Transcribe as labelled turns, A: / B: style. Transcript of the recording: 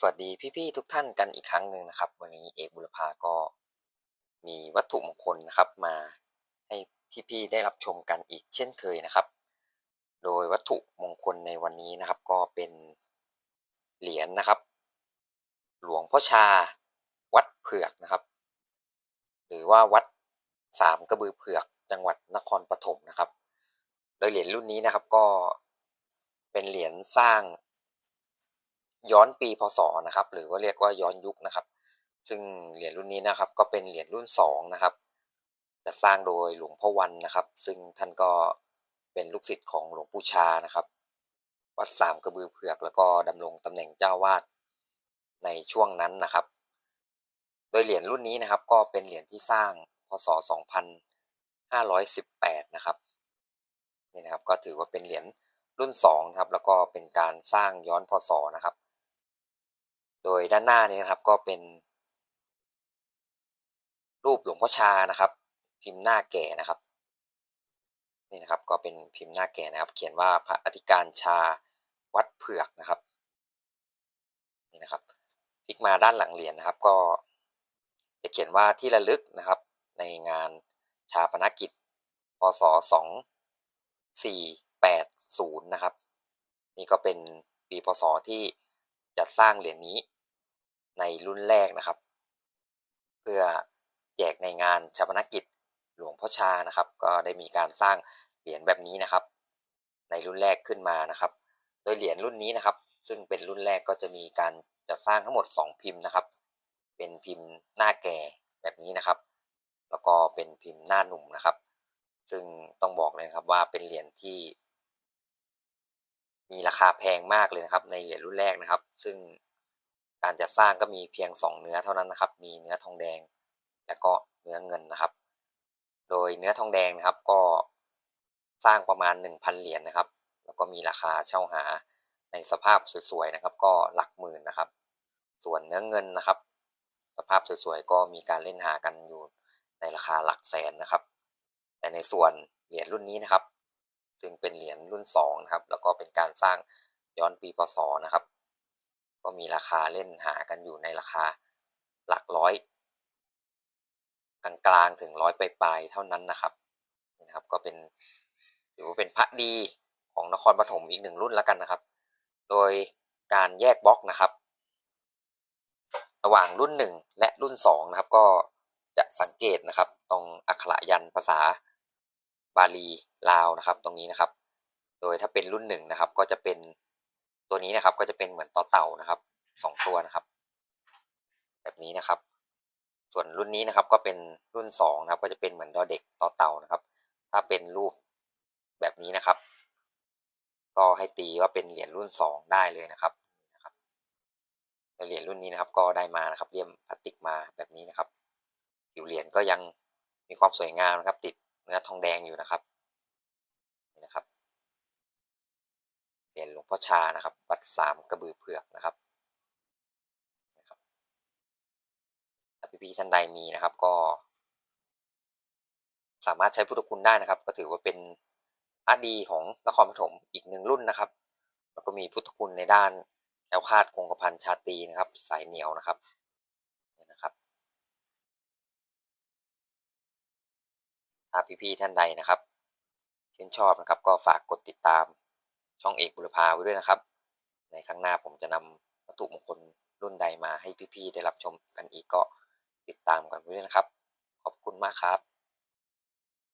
A: สวัสดีพี่ๆทุกท่านกันอีกครั้งหนึ่งนะครับ วันนี้เอกบุรพาก็มีวัตถุมงคลนะครับมาให้พี่ๆได้รับชมกันอีกเช่นเคยนะครับ โดยวัตถุมงคลในวันนี้นะครับ ก็เป็นเหรียญนะครับ หลวงพ่อชา วัดเผือกนะครับ หรือว่าวัดสามกระบือเผือกจังหวัดนครปฐมนะครับ โดยเหรียญรุ่นนี้นะครับก็เป็นเหรียญสร้าง ย้อนปีพศนะครับ หรือว่าเรียกว่าย้อนยุคนะครับ ซึ่งเหรียญรุ่นนี้นะครับ ก็เป็นเหรียญรุ่นสองนะครับจะสร้างโดยหลวงพ่อวันนะครับ ซึ่งท่านก็เป็นลูกศิษย์ของหลวงปู่ชานะครับวัดสามกระบือเผือกแล้วก็ดำรงตำแหน่งเจ้าวาดในช่วงนั้นนะครับ โดยเหรียญรุ่นนี้นะครับ ก็เป็นเหรียญที่สร้างพศ 2518 นะครับนี่นะครับก็ถือว่าเป็นเหรียญรุ่น2นะครับแล้วก็เป็นการสร้างย้อนพศนะครับ โดยด้านหน้านี้นะครับก็เป็น รูปหลวงพ่อชานะครับ พิมพ์หน้าแก่นะครับนี่นะครับก็เป็นพิมพ์หน้าแก่นะครับ เขียนว่าพระอธิการชาวัดเผือกนะครับนี่นะครับพลิกมาด้านหลังเหรียญนะครับ ก็จะเขียนว่าที่ระลึกนะครับ ในงานชาปนกิจพศ2480นะครับ นี่ก็เป็นปีพศที่จัดสร้างเหรียญนี้ ในรุ่นแรกนะครับ เพื่อแจกในงานชาปนกิจหลวงพ่อชานะครับ ก็ได้มีการสร้างเหรียญแบบนี้นะครับ ในรุ่นแรกขึ้นมานะครับ โดยเหรียญรุ่นนี้นะครับ ซึ่งเป็นรุ่นแรกก็จะมีการจัดสร้างทั้งหมด 2 พิมพ์นะครับ เป็นพิมพ์หน้าแก่แบบนี้นะครับ แล้วก็เป็นพิมพ์หน้าหนุ่มนะครับ ซึ่งต้องบอกเลยครับว่าเป็นเหรียญที่ มีราคาแพงมากเลยนะครับ ในเหรียญรุ่นแรกนะครับ ซึ่ง การจัดสร้างก็มีเพียง 2 เนื้อเท่านั้นนะครับ มีเนื้อทองแดง และก็เนื้อเงินนะครับ โดยเนื้อทองแดงนะครับก็สร้างประมาณ 1,000 เหรียญนะครับ แล้วก็มีราคาเช่าหาในสภาพสวยๆนะครับ ก็หลักหมื่นนะครับ ส่วนเนื้อเงินนะครับ สภาพสวยๆก็มีการเล่นหากันอยู่ในราคาหลักแสนนะครับ แต่ในส่วนเหรียญรุ่นนี้นะครับ ซึ่งเป็นเหรียญรุ่น2นะครับ แล้วก็เป็นการสร้างย้อนปีพศนะครับ ก็มีราคาเล่นหากันอยู่ในราคาหลักร้อยกลางๆถึงร้อยปลายๆเท่านั้นนะครับนี่นะครับก็เป็นถือว่าเป็นพระดีของนครปฐมอีกหนึ่งรุ่นแล้วกันนะครับ โดยการแยกบล็อกนะครับ ระหว่างรุ่น 1 และรุ่น2นะครับก็จะสังเกตนะครับ ตรงอักขระยันภาษาบาลีลาวนะครับ ตรงนี้นะครับ โดยถ้าเป็นรุ่น1นะครับ ก็จะเป็น ตัวนี้นะครับก็จะเป็นเหมือนต่อเต่านะครับสองตัวนะครับ แบบนี้นะครับ ส่วนรุ่นนี้นะครับก็เป็นรุ่น2นะครับ ก็จะเป็นเหมือนดอเด็กต่อเต่านะครับ ถ้าเป็นรูปแบบนี้นะครับ ก็ให้ตีว่าเป็นเหรียญรุ่น2ได้เลยนะครับนะครับเหรียญรุ่นนี้นะครับก็ได้มานะครับเลี่ยมพลาสติกมาแบบนี้นะครับผิวเหรียญก็ยังมีความสวยงามนะครับ ติดเนื้อทองแดงอยู่นะครับนี่นะครับ เหรียญหลวงพ่อชานะครับวัดสามกระบือเผือกนะครับนะครับถ้าพี่ๆท่านใดมีนะครับ ก็ สามารถใช้พุทธคุณได้นะครับ ก็ถือว่าเป็นพระดีของนครปฐมอีกหนึ่งรุ่นนะครับ แล้วก็มีพุทธคุณในด้านแคล้วคาดคงกระพันชาตีนะครับ สายเหนียวนะครับนะครับถ้าพี่ๆท่านใดนะครับชื่นชอบนะครับ ก็ฝากกดติดตาม ช่องเอกบุรพาไว้ด้วยนะครับ ในครั้งหน้าผมจะนำวัตถุมงคลรุ่นใดมาให้พี่ๆได้รับชมกันอีกก็ติดตามกันไว้ด้วยนะครับ ขอบคุณมากครับ